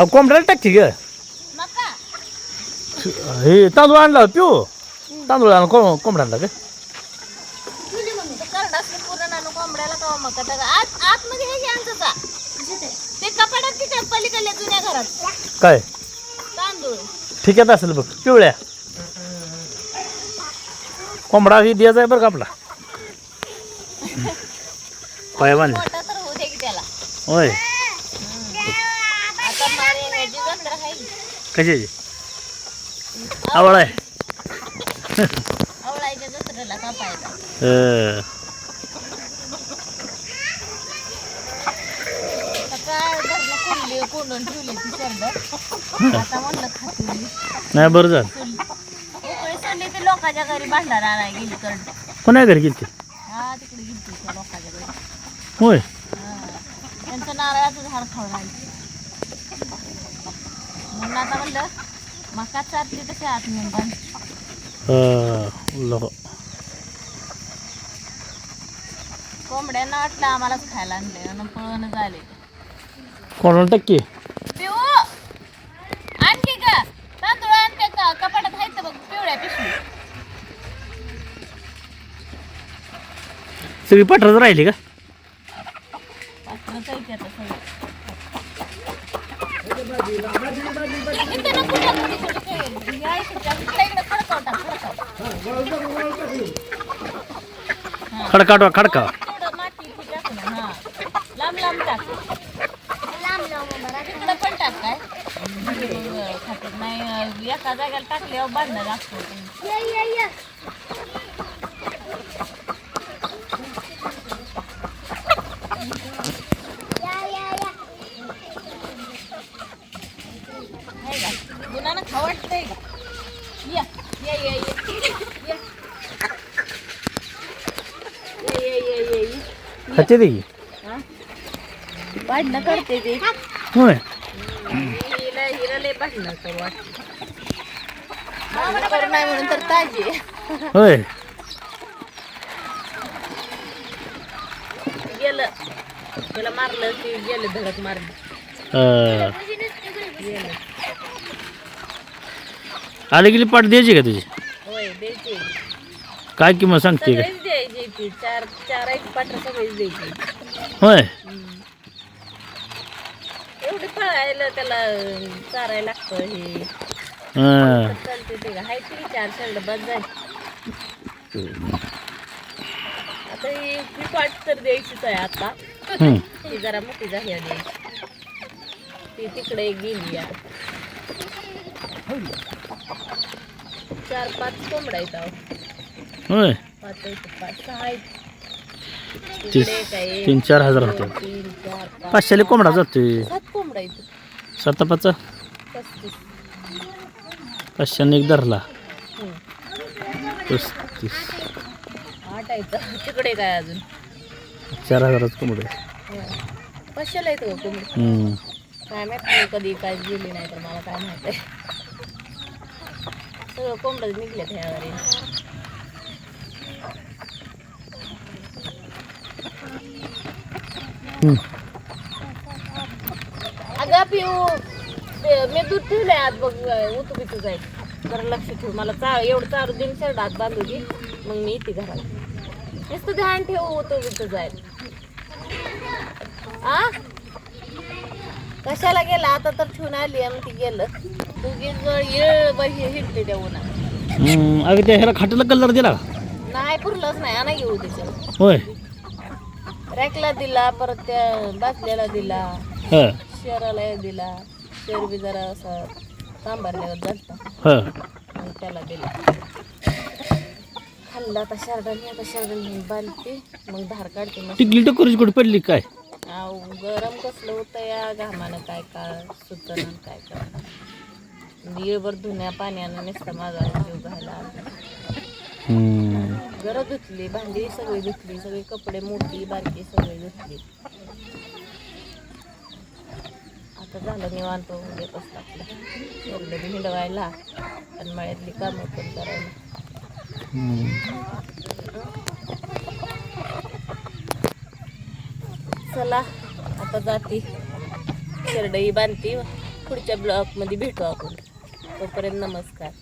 अहो कोंबड्याला टाकते ग. हे तांदूळ आणला पिऊ. तांदूळ आणला कों कोंबड्याला का करड असलं पूर्ण आणू कोंबड्याला का मका तर आत आतमध्ये हे घ्या आमचा ते कपाटात तिकडे पलीकडल्या जुन्या घरात? काय? तांदूळ. ठिक्यात असेल बघ. पिवळ्या. कोंबडा ही द्यायचा आहे बरं का आपला. पाय बांधले मोठा तर होऊ दे की त्याला. होय आता मारे एनर्जी जत्रा आहे कशाची आवड आहे. आवळायच्या जत्रेला खाती. नाही बरं झालं. लोकांच्या घरी भांडार आणाय गेली कोणा घरी गेली हा तिकडे गेली लोकांच्या घरी. होय. हा. त्यांचं नारळाचं झाड खाऊन आली. म्हणून आता म्हणलं मका कोंबड्यांना वाटलं आम्हालाच खायला आणले आणि पळून झाले. कोणाला टक्के? पिऊ! आणखी का तांदूळ आणते का? कपाटात आहेत बघ पिवळ्या पिशवी. सगळी राहिली का पात्रच आहे की आता सगळं. इथं नको टाकू तिकडे ते. हे आहे तिच्या- तिच्या इकडे खडकाव टाक, खडकाव. खडकाटवा खडका. थोडं माती इथे टाक लांब लांब टाक तिकडं पण टाक काय नाही एका जागेला टाकल्यावर बांधणं लागतं आहे का? या या या. खाते ते की? भांडणं करते ते होय. हिला हिला लय भांडणं करू वाटते करू नाही म्हणून तर ताजी आहे. होय. गेलं. त्याला मारलं की गेलं धडक मारलं अं, गेलं. आली गेली पाठ द्यायची का तुझी? होय द्यायची. काय किंमत सांगते का? सगळेच द्यायची ती. चार चार एक पात्र सगळेच द्यायची. होय. एवढी फळायला त्याला चारायला लागतं हे. चालते ते हाय तरी चार शर्ट बस आता ही ही पाठ तर द्यायचीच आहे आता. ती जरा मोठी झाली आहे ती तिकडे एक गेली आता चार पाच कोंबडा आहेत अहो. होय? पाच आहेत पाच सहा आहेत. तीस तिकडे एक आहे, तीन चार हजार दोन, होते तीन चार पाच पाचशेले कोंबडा जातोय. सात कोंबडा आहेत. सात पाच? पस्तीस. पाचशेने एक धरला. हम्म. पस्तीस. आठ आहेत. तिकडे काय अजून? चार हजाराच कोंबडे हं. पाचशेला येतो कोंबडी. हम्म. काय माहीत कधी काय गेली नाही तर मला काय माहीत आहे. सगळं कोंबडं निघले ह्यावर. अगं पिऊ ते मी दूध ठेवलंय आज बघ उतू बितू जाईल जरा लक्ष ठेव मला चा एवढं चारू दिन शर्ट आत बांधू दे मग मी येते घरात नुसतं ध्यान ठेव उतू बितू जाईल आ? कशाला गेला? आता तर ठेवून आली आणि ती गेलं. हिंडते त्या उन्हात. हम्म, अगं त्या ह्याला खाटेला कलर दिला का? नाही पुरलंच नाही आणा घेऊ त्याच्यावर होय. रॅकला दिला परत त्या बाटल्याला दिला ह. शहराला दिला शेर बी जरा असा ह. मग त्याला दिला. खाल्ला आता शर्टाने आता शर्टाने बांधते. मग धार काढते मग टिकली टकोरीची कुठे पडली काय? आव, गरम कसलं होतं या घामानं काय का सुचन काय का येळभर धुण्या पाण्यानं नुसतं माझा जीव. हम्म. घरं धुतली भांडी सगळी धुतली सगळी कपडे मोठी बारकी सगळी धुतली आता झालं निवांत उद्या कसं टाकलं एवढं बी हिंडवायला आणि मळ्यातली कामं पण करायला. चला आता जाती शेरडई बांधती पुढच्या ब्लॉगमध्ये भेटू आपण तोपर्यंत नमस्कार.